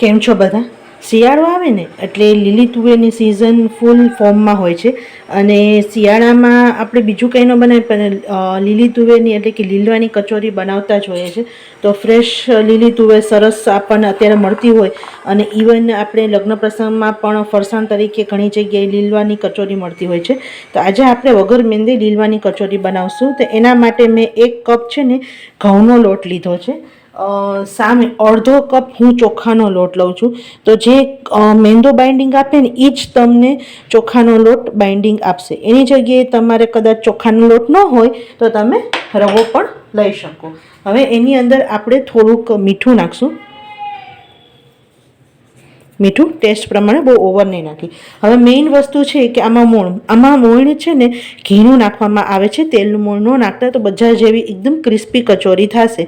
કેમ છો બધા? શિયાળો આવે ને, એટલે લીલી તુવેરની સિઝન ફૂલ ફોર્મમાં હોય છે. અને શિયાળામાં આપણે બીજું કંઈ ન બનાવીએ, પણ લીલી તુવેરની એટલે કે લીલવાની કચોરી બનાવતા જ હોઈએ છીએ. તો ફ્રેશ લીલી તુવેર સરસ આપણને અત્યારે મળતી હોય. અને ઇવન આપણે લગ્ન પ્રસંગમાં પણ ફરસાણ તરીકે ઘણી જગ્યાએ લીલવાની કચોરી મળતી હોય છે. તો આજે આપણે વગર મેંદી લીલવાની કચોરી બનાવશું. તો એના માટે મેં એક કપ છે ને ઘઉંનો લોટ લીધો છે. સામે અડધો કપ હું ચોખાનો લોટ લઉં છું. તો જે મેંદો બાઇન્ડિંગ આપે ને એ જ તમને ચોખાનો લોટ બાઇન્ડિંગ આપશે. એની જગ્યાએ તમારે કદાચ ચોખાનો લોટ ન હોય, તો તમે રવો પણ લઈ શકો. હવે એની અંદર આપણે થોડુંક મીઠું નાખશું. મીઠું ટેસ્ટ પ્રમાણે બહુ ઓવર નહીં નાખી. હવે મેઇન વસ્તુ છે કે આમાં મોણ આમાં મોણ છે ને ઘીનું નાખવામાં આવે છે, તેલનું મોણ ન નાખતા તો બધા જેવી એકદમ ક્રિસ્પી કચોરી થશે.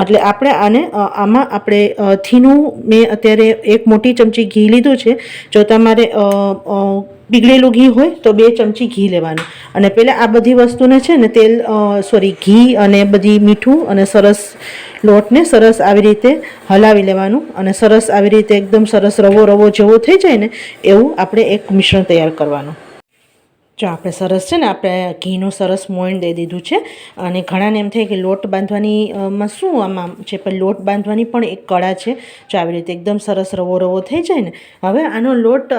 એટલે આપણે આને આમાં આપણે થીનું મેં અત્યારે એક મોટી ચમચી ઘી લીધું છે. જો તમારે પીગળેલું ઘી હોય તો બે ચમચી ઘી લેવાનું. અને પહેલાં આ બધી વસ્તુને છે ને તેલ સોરી ઘી અને બધી મીઠું અને સરસ લોટને સરસ આવી રીતે હલાવી લેવાનું અને સરસ આવી રીતે એકદમ સરસ રવો રવો જેવો થઈ જાય ને એવું આપણે એક મિશ્રણ તૈયાર કરવાનું. જો આપણે સરસ છે ને આપણે ઘીનું સરસ મોઈન દઈ દીધું છે અને ઘણાને એમ થાય કે લોટ બાંધવાની માં શું આમાં છે, પણ લોટ બાંધવાની પણ એક કળા છે. જો આવી રીતે એકદમ સરસ રવો રવો થઈ જાય ને, હવે આનો લોટ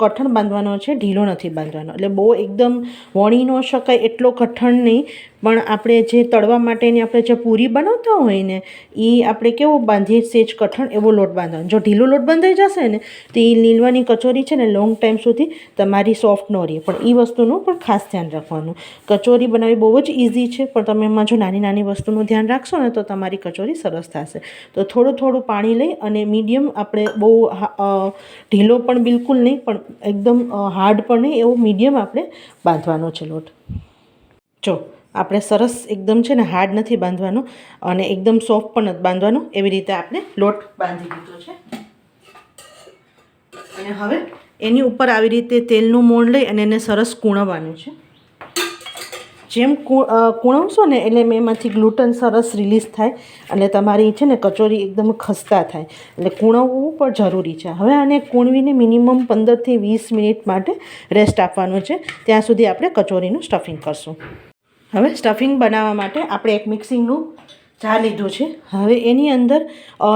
કઠણ બાંધવાનો છે, ઢીલો નથી બાંધવાનો. એટલે બહુ એકદમ વણી ન શકાય, એટલો કઠણ નહીં પણ આપણે જે તળવા માટેની આપણે જે પૂરી બનાવતા હોય ને એ આપણે કેવો બાંધીએ, સેજ, કઠણ એવો લોટ બાંધવાનો. જો ઢીલો લોટ બંધાઈ જશે ને, તો એ લીલવાની કચોરી છે ને લોંગ ટાઈમ સુધી તમારી સોફ્ટ ન રહે. પણ એ વસ્તુનું પણ ખાસ ધ્યાન રાખવાનું. કચોરી બનાવવી બહુ જ ઇઝી છે, પણ તમે એમાં જો નાની નાની વસ્તુનું ધ્યાન રાખશો ને, તો તમારી કચોરી સરસ થશે. તો થોડું થોડું પાણી લઈ અને મીડિયમ આપણે બહુ ઢીલો પણ બિલકુલ નહીં, પણ એકદમ હાર્ડ પણ નહીં, એવો મીડિયમ આપણે બાંધવાનો છે લોટ. જો આપણે સરસ એકદમ છે ને હાર્ડ નથી બાંધવાનો અને એકદમ સોફ્ટ પણ નથી બાંધવાનો. એવી રીતે આપણે લોટ બાંધી દીધો છે. અને હવે એની ઉપર આવી રીતે તેલનું મોણ લઈ અને એને સરસ કૂણવવાનું છે. જેમ કૂણવશો ને એટલે એમાંથી ગ્લુટન સરસ રિલીઝ થાય અને તમારી છે ને કચોરી એકદમ ખસ્તા થાય. એટલે કૂણવવું પણ જરૂરી છે. હવે આને કૂણવીને મિનિમમ પંદરથી વીસ મિનિટ માટે રેસ્ટ આપવાનું છે. ત્યાં સુધી આપણે કચોરીનું સ્ટફિંગ કરશું. હવે સ્ટફિંગ બનાવવા માટે આપણે એક મિક્સિંગનું ચા લીધું છે. હવે એની અંદર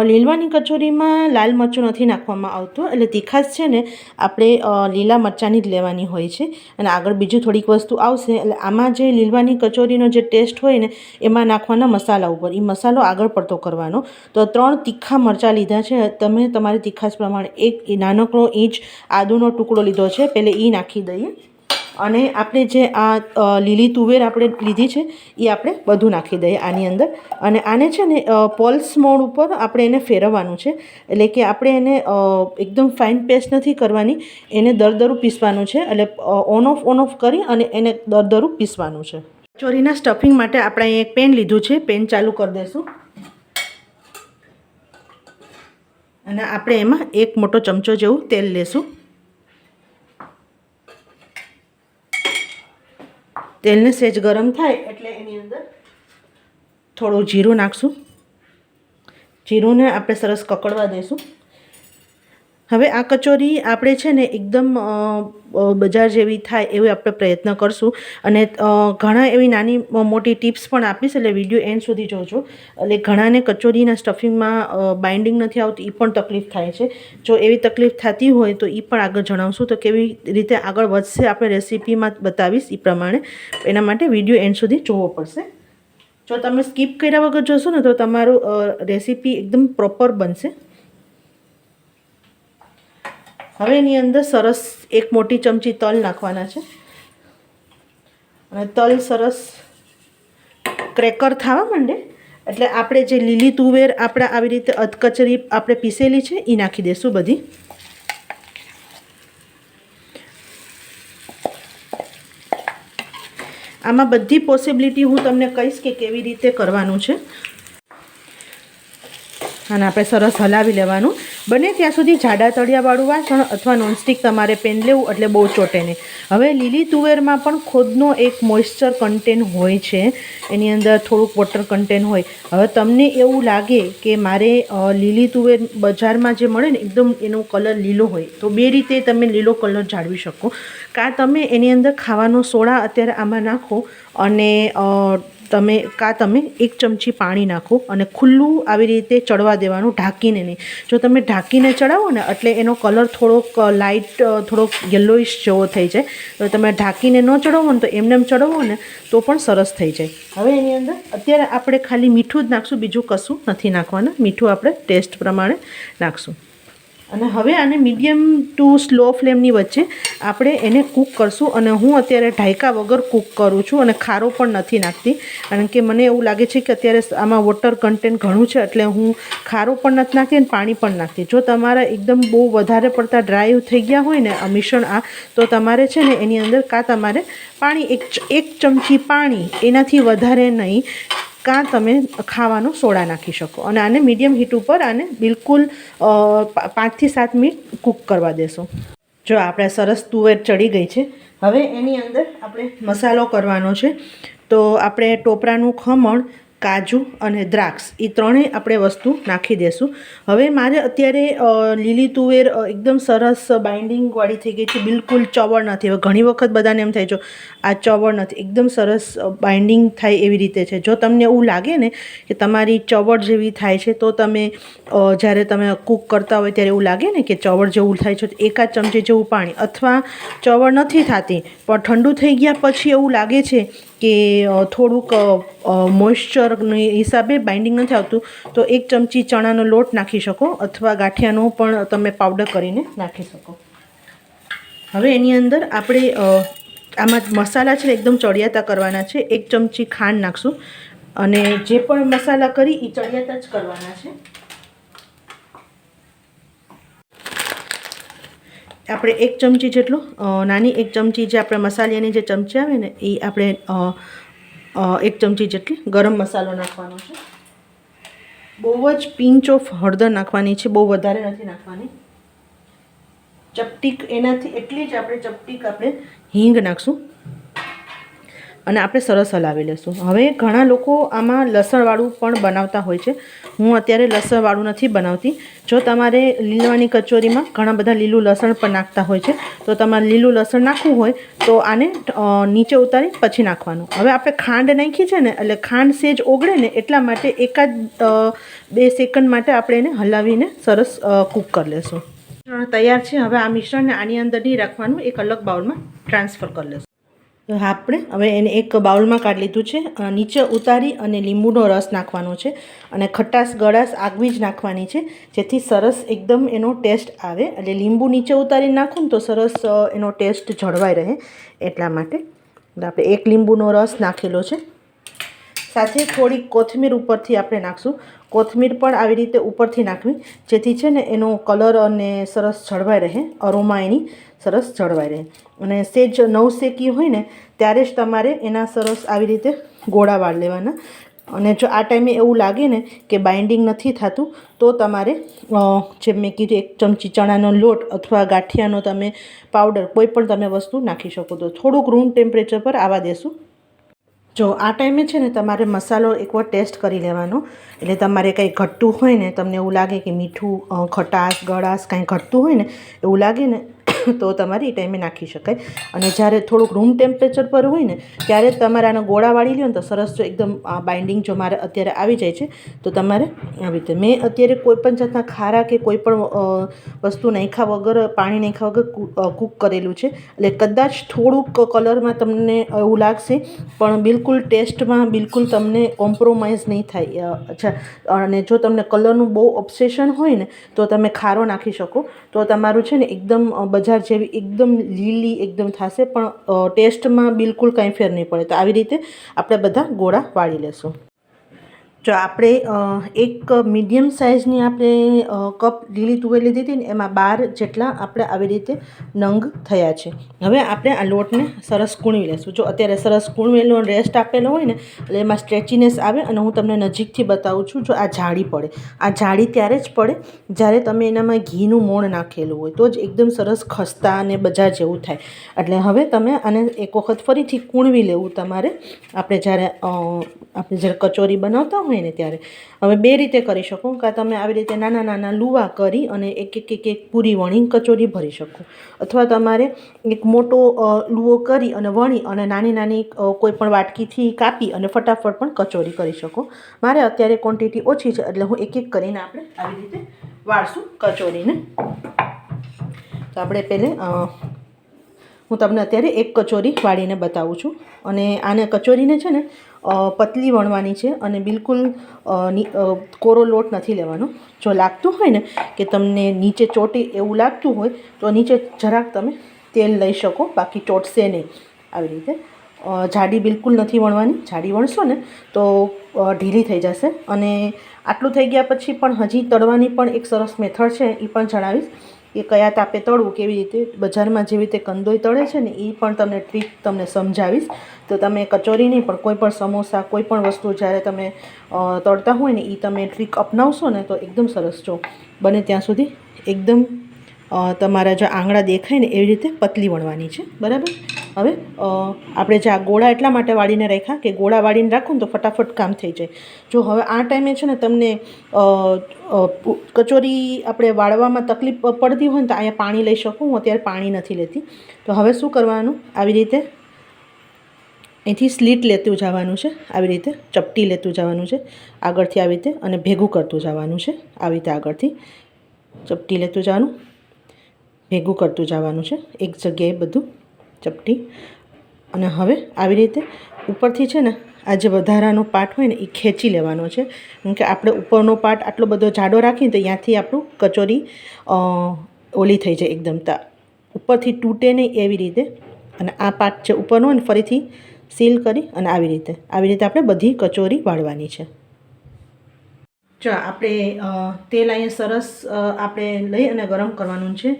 લીલવાની કચોરીમાં લાલ મરચું નથી નાખવામાં આવતું, એટલે તીખાશ છે ને, આપણે લીલા મરચાંની જ લેવાની હોય છે. અને આગળ બીજું થોડીક વસ્તુ આવશે, એટલે આમાં જે લીલવાની કચોરીનો જે ટેસ્ટ હોય ને, એમાં નાખવાના મસાલા ઉપર. એ મસાલો આગળ પડતો કરવાનો. તો ત્રણ તીખા મરચાં લીધા છે. તમે તમારી તીખાશ પ્રમાણે એક નાનકડો ઇંચ આદુનો ટુકડો લીધો છે. પહેલે એ નાખી દઈએ. અને આપણે જે આ લીલી તુવેર આપણે લીધી છે એ આપણે બધું નાખી દઈએ આની અંદર. અને આને છે ને પોલ્સ મોડ ઉપર આપણે એને ફેરવવાનું છે. એટલે કે આપણે એને એકદમ ફાઇન પેસ્ટ નથી કરવાની. એને દરદરું પીસવાનું છે. એટલે ઓન ઓફ ઓન ઓફ કરી અને એને દરદરું પીસવાનું છે. ચોરીના સ્ટફિંગ માટે આપણે અહીં એક પેન લીધું છે. પેન ચાલુ કરી દઈશું. અને આપણે એમાં એક મોટો ચમચો જેવું તેલ લેશું. તેલને સહેજ ગરમ થાય એટલે એની અંદર થોડું જીરું નાખશું. જીરુંને આપણે સરસ કકડવા દઈશું હવે આ કચોરી આપણે છે ને એકદમ બજાર જેવી થાય એવી આપણે પ્રયત્ન કરશું. અને ઘણા એવી નાની મોટી ટિપ્સ પણ આપીશ, એટલે વીડિયો એન્ડ સુધી જોજો. એટલે ઘણાને કચોરીના સ્ટફિંગમાં બાઇન્ડિંગ નથી આવતી એ પણ તકલીફ થાય છે. જો એવી તકલીફ થતી હોય તો એ પણ આગળ જણાવશું. તો કેવી રીતે આગળ વધશે આપણે રેસીપીમાં બતાવીશ એ પ્રમાણે. એના માટે વીડિયો એન્ડ સુધી જોવો પડશે. જો તમે સ્કીપ કર્યા વગર જોશો ને તો તમારું રેસીપી એકદમ પ્રોપર બનશે. હવે એની અંદર સરસ એક મોટી ચમચી તલ નાખવાના છે. અને તલ સરસ ક્રેકર થવા માંડે. એટલે આપણે જે લીલી તુવેર આપણે આવી રીતે અધકચરી આપણે પીસેલી છે એ નાખી દઈશું બધી. આમાં બધી પોસિબિલિટી હું તમને કહીશ કે કેવી રીતે કરવાનું છે. અને આપણે સરસ હલાવી લેવાનું. બને ત્યાં સુધી જાડા તળિયાવાળું વાસણ અથવા નોનસ્ટિક તમારે પેન લેવું એટલે બહુ ચોટે નહીં. હવે લીલી તુવેરમાં પણ ખુદનો એક મોઇશ્ચર કન્ટેન હોય છે. એની અંદર થોડુંક વોટર કન્ટેન હોય. હવે તમને એવું લાગે કે મારે લીલી તુવેર બજારમાં જે મળે ને એકદમ એનો કલર લીલો હોય, તો બે રીતે તમે લીલો કલર જાળવી શકો. કાં તમે એની અંદર ખાવાનો સોડા અત્યારે આમાં નાખો અને તમે કાં તમે એક ચમચી પાણી નાખો અને ખુલ્લું આવી રીતે ચડવા દેવાનું ઢાંકીને નહીં. જો તમે ઢાંકીને ચડાવો ને એટલે એનો કલર થોડોક લાઇટ થોડોક યલોઇશ જેવો થઈ જાય. તો તમે ઢાંકીને ન ચડાવો ને તો એમને એમ ચડાવો ને તો પણ સરસ થઈ જાય. હવે એની અંદર અત્યારે આપણે ખાલી મીઠું જ નાખશું, બીજું કશું નથી નાખવાના. મીઠું આપણે ટેસ્ટ પ્રમાણે નાખશું. અને હવે આને મીડિયમ ટુ સ્લો ફ્લેમની વચ્ચે આપણે એને કૂક કરશું અને હું અત્યારે ઢાયકા વગર કૂક કરું છું અને ખારો પણ નથી નાખતી. કારણ કે મને એવું લાગે છે કે અત્યારે આમાં વોટર કન્ટેન્ટ ઘણું છે એટલે હું ખારો પણ નથી નાખતી અને પાણી પણ નાખતી. જો તમારા એકદમ બહુ વધારે પડતા ડ્રાય થઈ ગયા હોય ને આ મિશ્રણ આ, તો તમારે છે ને એની અંદર કાં તમારે પાણી, એક એક ચમચી પાણી એનાથી વધારે નહીં. કાં તમે ખાવાનો સોડા નાખી શકો. અને આને મીડિયમ હીટ ઉપર આને બિલકુલ પાંચથી સાત મિનિટ કૂક કરવા દેશો. જો આપણે સરસ તુવેર ચડી ગઈ છે. હવે એની અંદર આપણે મસાલો કરવાનો છે. તો આપણે ટોપરાનું ખમણ કાજુ અને દ્રાક્ષ એ ત્રણેય આપણે વસ્તુ નાખી દેશું. હવે મારે અત્યારે લીલી તુવેર એકદમ સરસ બાઇન્ડિંગવાળી થઈ ગઈ છે. બિલકુલ ચવળ નથી. હવે ઘણી વખત બધાને એમ થાય જો આ ચવળ નથી. એકદમ સરસ બાઇન્ડિંગ થાય એવી રીતે છે. જો તમને એવું લાગે ને કે તમારી ચવળ જેવી થાય છે, તો તમે જ્યારે તમે કૂક કરતા હોય ત્યારે એવું લાગે ને કે ચવળ જેવું થાય છે, તો એકાદ ચમચી જેવું પાણી. અથવા ચવળ નથી થતી, પણ ઠંડુ થઈ ગયા પછી એવું લાગે છે કે થોડુંક મોઇશ્ચરની હિસાબે બાઇન્ડિંગ નથી આવતું, તો એક ચમચી ચણાનો લોટ નાખી શકો અથવા ગાંઠિયાનો પણ તમે પાવડર કરીને નાખી શકો. હવે એની અંદર આપણે આમાં મસાલા છે એકદમ ચડિયાતા કરવાના છે. એક ચમચી ખાંડ નાખશું અને જે પણ મસાલા કરી એ ચડિયાતા જ કરવાના છે. આપણે એક ચમચી જેટલો નાની એક ચમચી જે આપણે મસાલિયાની જે ચમચી આવે ને એ આપણે એક ચમચી જેટલી ગરમ મસાલો નાખવાનો છે. બહુ જ પિંચ ઓફ હળદર નાખવાની છે, બહુ વધારે નથી નાખવાની. ચપટીક એનાથી એટલી જ આપણે ચપટીક આપણે હિંગ નાખશું. અને આપણે સરસ હલાવી લઈશું હવે ઘણા લોકો આમાં લસણવાળું પણ બનાવતા હોય છે. હું અત્યારે લસણવાળું નથી બનાવતી. જો તમારે લીલવાની કચોરીમાં ઘણા બધા લીલું લસણ પણ નાખતા હોય છે, તો તમારે લીલું લસણ નાખવું હોય, તો આને નીચે ઉતારી પછી નાખવાનું. હવે આપણે ખાંડ નાખી છે ને, એટલે ખાંડ સેજ ઓગળે ને, એટલા માટે એકાદ બે સેકન્ડ માટે આપણે એને હલાવીને સરસ કૂક કરી લઈશું તૈયાર છે. હવે આ મિશ્રણને આની અંદર રાખવાનું, એક અલગ બાઉલમાં ટ્રાન્સફર કરી લેશું. તો આપણે હવે એને એક બાઉલમાં કાઢી લીધું છે. નીચે ઉતારી અને લીંબુનો રસ નાખવાનો છે અને ખટાશ, ગળાશ, આગવી જ નાખવાની છે. જેથી સરસ એકદમ એનો ટેસ્ટ આવે. એટલે લીંબુ નીચે ઉતારીને નાખો ને તો સરસ એનો ટેસ્ટ જળવાઈ રહે એટલા માટે. આપણે એક લીંબુનો રસ નાખેલો છે. સાથે થોડીક કોથમીર ઉપરથી આપણે નાખશું. કોથમીર પણ આવી રીતે ઉપરથી નાખવી, જેથી છે ને એનો કલર અને સરસ જળવાઈ રહે, અરોમા એની સરસ જળવાઈ રહે. અને સેજ નવ શેકી હોય ને, ત્યારે જ તમારે એના સરસ આવી રીતે ગોળા વાળ લેવાના. અને જો આ ટાઈમે એવું લાગે ને કે બાઇન્ડિંગ નથી થતું, તો તમારે જેમ મેં કીધું, એક ચમચી ચણાનો લોટ અથવા ગાંઠિયાનો તમે પાવડર, કોઈ પણ તમે વસ્તુ નાખી શકો. તો થોડુંક રૂમ ટેમ્પરેચર પર આવવા દેશું. જો આ ટાઈમે છે ને તમારે મસાલો એકવાર ટેસ્ટ કરી લેવાનો. એટલે તમારે કંઈ ઘટતું હોય ને, તમને એવું લાગે કે મીઠું ખટાશ, ગળાશ કાંઈ ઘટતું હોય ને, એવું લાગે ને તો તમારે એ ટાઈમે નાખી શકાય. અને જ્યારે થોડુંક રૂમ ટેમ્પરેચર પર હોય ને ત્યારે તમારે આને ગોળા વાળી લ્યો ને તો સરસ જો એકદમ બાઇન્ડિંગ જો મારે અત્યારે આવી જાય છે તો તમારે આવી રીતે મેં અત્યારે કોઈપણ જાતના ખારા કે કોઈ પણ વસ્તુ નાખ્યા વગર પાણી નાખ્યા વગર કૂક કરેલું છે. એટલે કદાચ થોડુંક કલરમાં તમને એવું લાગશે પણ બિલકુલ ટેસ્ટમાં બિલકુલ તમને કોમ્પ્રોમાઇઝ નહીં થાય. અચ્છા અને જો તમને કલરનું બહુ ઓબ્સેશન હોય ને તો તમે ખારો નાખી શકો. તો તમારું છે ને એકદમ અ, બજાર જેવી એકદમ લીલી એકદમ થશે, પણ ટેસ્ટમાં બિલકુલ કાંઈ ફેર નહીં પડે. તો આવી રીતે આપણે બધા ગોળા વાળી લેશું. જો આપણે એક મીડિયમ સાઇઝની આપણે કપ લીલી તુવેર લીધી હતી ને, એમાં બાર જેટલા આપણે આવી રીતે નંગ થયા છે. હવે આપણે આ લોટને સરસ કૂણવી લેશું. જો અત્યારે સરસ કૂણવેલો રેસ્ટ આપેલો હોય ને, એટલે એમાં સ્ટ્રેચીનેસ આવે અને હું તમને નજીકથી બતાવું છું, જો આ જાળી પડે. આ જાળી ત્યારે જ પડે જ્યારે તમે એનામાં ઘીનું મોણ નાખેલું હોય. તો જ એકદમ સરસ ખસ્તા અને બજાર જેવું થાય. એટલે હવે તમે આને એક વખત ફરીથી કૂણવી લેવું તમારે. આપણે જ્યારે આપણે જ્યારે કચોરી બનાવતા હોય ને ત્યારે. હવે બે રીતે કરી શકો. કાં તમે આવી રીતે નાના નાના લુવા કરી અને એક એક એક એક પૂરી વણી કચોરી ભરી શકો. અથવા તમારે એક મોટો લુવો કરી અને વણી અને નાની નાની કોઈ પણ વાટકીથી કાપી અને ફટાફટ પણ કચોરી કરી શકો. મારે અત્યારે ક્વોન્ટિટી ઓછી છે એટલે હું એક એક કરીને આપણે આવી રીતે વાળશું કચોરીને. તો આપણે પહેલે હું તમને અત્યારે એક કચોરી વાળીને બતાવું છું. અને આને કચોરીને છે ને પતલી વણવાની છે અને બિલકુલ કોરો લોટ નથી લેવાનો. જો લાગતું હોય ને કે તમને નીચે ચોટે એવું લાગતું હોય, તો નીચે જરાક તમે તેલ લઈ શકો, બાકી ચોટશે નહીં આવી રીતે. જાડી બિલકુલ નથી વણવાની, જાડી વણશો ને, તો ઢીલી થઈ જશે. અને આટલું થઈ ગયા પછી પણ હજી તળવાની પણ એક સરસ મેથડ છે, એ પણ જણાવીશ. કે કયા તાપે તળવું, કેવી રીતે, બજારમાં જેવી રીતે કંદોઈ તળે છે ને, એ પણ તમને ટ્રીક તમને સમજાવીશ. તો તમે કચોરી નહીં પણ કોઈ પણ સમોસા, કોઈ પણ વસ્તુ જ્યારે તમે તળતા હોય ને એ તમે ટ્રીક અપનાવશો ને, તો એકદમ સરસ છો બને ત્યાં સુધી એકદમ તમારા જે આંગળા દેખાય ને, એવી રીતે પતલી વણવાની છે. બરાબર? હવે આપણે જે આ ગોળા એટલા માટે વાળીને રાખ્યા કે ગોળા વાળીને રાખો ને, તો ફટાફટ કામ થઈ જાય. જો હવે આ ટાઈમે છે ને, તમને કચોરી આપણે વાળવામાં તકલીફ પડતી હોય ને, તો અહીંયા પાણી લઈ શકું. હું અત્યારે પાણી નથી લેતી. તો હવે શું કરવાનું? આવી રીતે અહીંથી સ્લીટ લેતું જવાનું છે, આવી રીતે ચપટી લેતું જવાનું છે, આગળથી આવી રીતે અને ભેગું કરતું જવાનું છે, આવી રીતે આગળથી ચપટી લેતું જવાનું, ભેગું કરતું જવાનું છે, એક જગ્યાએ બધું ચપટી. અને હવે આવી રીતે ઉપરથી છે ને, આ જે વધારાનો પાર્ટ હોય ને, એ ખેંચી લેવાનો છે. કેમ કે આપણે ઉપરનો પાર્ટ આટલો બધો જાડો રાખીએ તો ત્યાંથી આપણું કચોરી ઓલી થઈ જાય એકદમ ઉપરથી તૂટે નહીં એવી રીતે. અને આ પાર્ટ જે ઉપરનો હોય ને, ફરીથી સીલ કરી અને આવી રીતે આવી રીતે આપણે બધી કચોરી વાળવાની છે. જો આપણે તેલ અહીંયા સરસ આપણે લઈ અને ગરમ કરવાનું છે.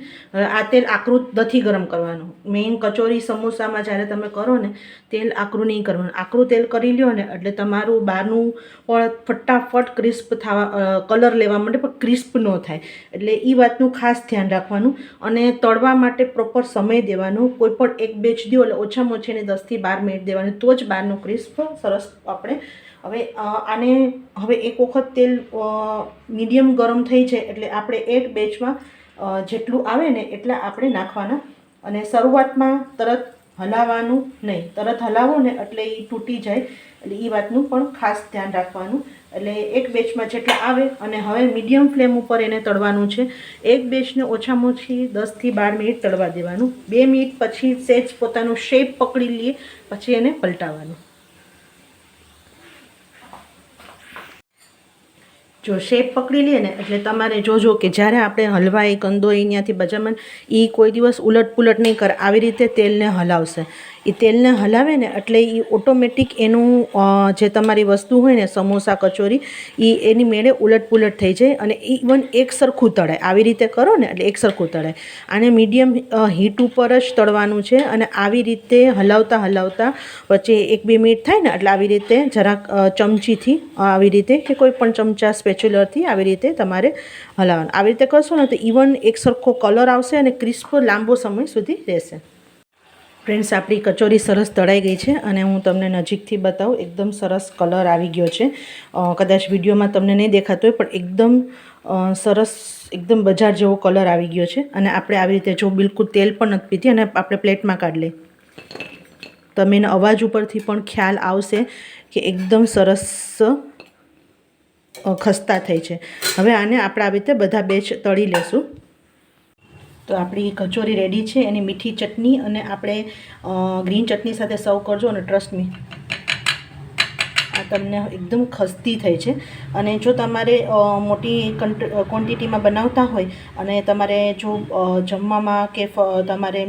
આ તેલ આકરું નથી ગરમ કરવાનું. મેઇન કચોરી સમોસામાં જ્યારે તમે કરો ને, તેલ આકરું નહીં કરવાનું. આકરું તેલ કરી લ્યો ને, એટલે તમારું બહારનું પણ ફટાફટ ક્રિસ્પ થવા કલર લેવા માટે પણ ક્રિસ્પ ન થાય. એટલે એ વાતનું ખાસ ધ્યાન રાખવાનું અને તળવા માટે પ્રોપર સમય દેવાનો. કોઈ પણ એક બેચ દો એટલે ઓછામાં ઓછી એને દસથી બાર મિનિટ દેવાની. તો જ બહારનું ક્રિસ્પ સરસ આપણે, હવે આને હવે એક વખત તેલ મીડિયમ ગરમ થઈ જાય એટલે આપણે એક બેચમાં જેટલું આવે ને એટલા આપણે નાખવાના. અને શરૂઆતમાં તરત હલાવવાનું નહીં, તરત હલાવો ને એટલે એ તૂટી જાય. એટલે એ વાતનું પણ ખાસ ધ્યાન રાખવાનું. એટલે એક બેચમાં જેટલા આવે અને હવે મીડિયમ ફ્લેમ ઉપર એને તળવાનું છે. એક બેચને ઓછામાં ઓછી દસથી બાર મિનિટ તળવા દેવાનું. બે મિનિટ પછી સેજ પોતાનું શેપ પકડી લઈએ પછી એને પલટાવવાનું. જો શેપ પકડી લે ને, એટલે તમારે જોજો કે જ્યારે આપણે હલવાઈ, કંદોઈ અહીંયાથી બજારમાં એ કોઈ દિવસ ઉલટ પુલટ નહીં કરે, આવી રીતે તેલને હલાવશે. એ તેલને હલાવે ને એટલે એ ઓટોમેટિક એનું જે તમારી વસ્તુ હોય ને સમોસા, કચોરી એ એની મેળે ઉલટ પુલટ થઈ જાય અને ઇવન એક સરખું તળાય. આવી રીતે કરો ને એટલે એક સરખું તળાય. આને મીડિયમ હીટ ઉપર જ તળવાનું છે અને આવી રીતે હલાવતા હલાવતા વચ્ચે એક બે મિનિટ થાય ને એટલે આવી રીતે જરાક ચમચીથી આવી રીતે કે કોઈ પણ ચમચા સ્પેચ્યુલરથી આવી રીતે તમારે હલાવવાનું. આવી રીતે કરશો ને તો ઇવન એક સરખો કલર આવશે અને ક્રિસ્પ લાંબો સમય સુધી રહેશે. ફ્રેન્ડ્સ, આપણી કચોરી સરસ તળાઈ ગઈ છે અને હું તમને નજીકથી બતાવું, એકદમ સરસ કલર આવી ગયો છે. કદાચ વિડીયોમાં તમને નહીં દેખાતો હોય, પણ એકદમ સરસ, એકદમ બજાર જેવો કલર આવી ગયો છે. અને આપણે આવી રીતે જો બિલકુલ તેલ પણ નથી પીતી અને આપણે પ્લેટમાં કાઢી લઈ તમે એના અવાજ ઉપરથી પણ ખ્યાલ આવશે કે એકદમ સરસ ખસ્તા થઈ છે. હવે આને આપણે આવી રીતે બધા બેચ તળી લેશું. તો આપણી કચોરી રેડી છે. એની મીઠી ચટણી અને આપણે ગ્રીન ચટણી સાથે સર્વ કરજો અને ટ્રસ્ટ મી તમને એકદમ ખસ્તી થઈ છે. અને જો તમારે મોટી ક્વોન્ટિટીમાં બનાવતા હોય અને તમારે જો જમવામાં કે તમારે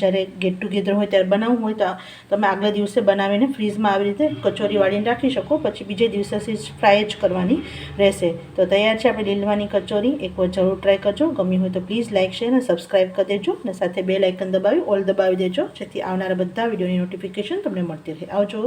જ્યારે ગેટ ટુગેધર હોય ત્યારે બનાવવું હોય તો તમે આગલા દિવસે બનાવીને ફ્રીઝમાં આવી રીતે કચોરી વાળીને રાખી શકો. પછી બીજે દિવસે ફ્રાય જ કરવાની રહેશે. તો તૈયાર છે આપણે લીલવાની કચોરી. એકવાર જરૂર ટ્રાય કરજો. ગમી હોય તો પ્લીઝ લાઇક શેર અને સબસ્ક્રાઈબ કરી દેજો. અને સાથે બે લાઇકન દબાવી ઓલ દબાવી દેજો. જેથી આવનારા બધા વિડીયોની નોટિફિકેશન તમને મળતી રહે. આવજો.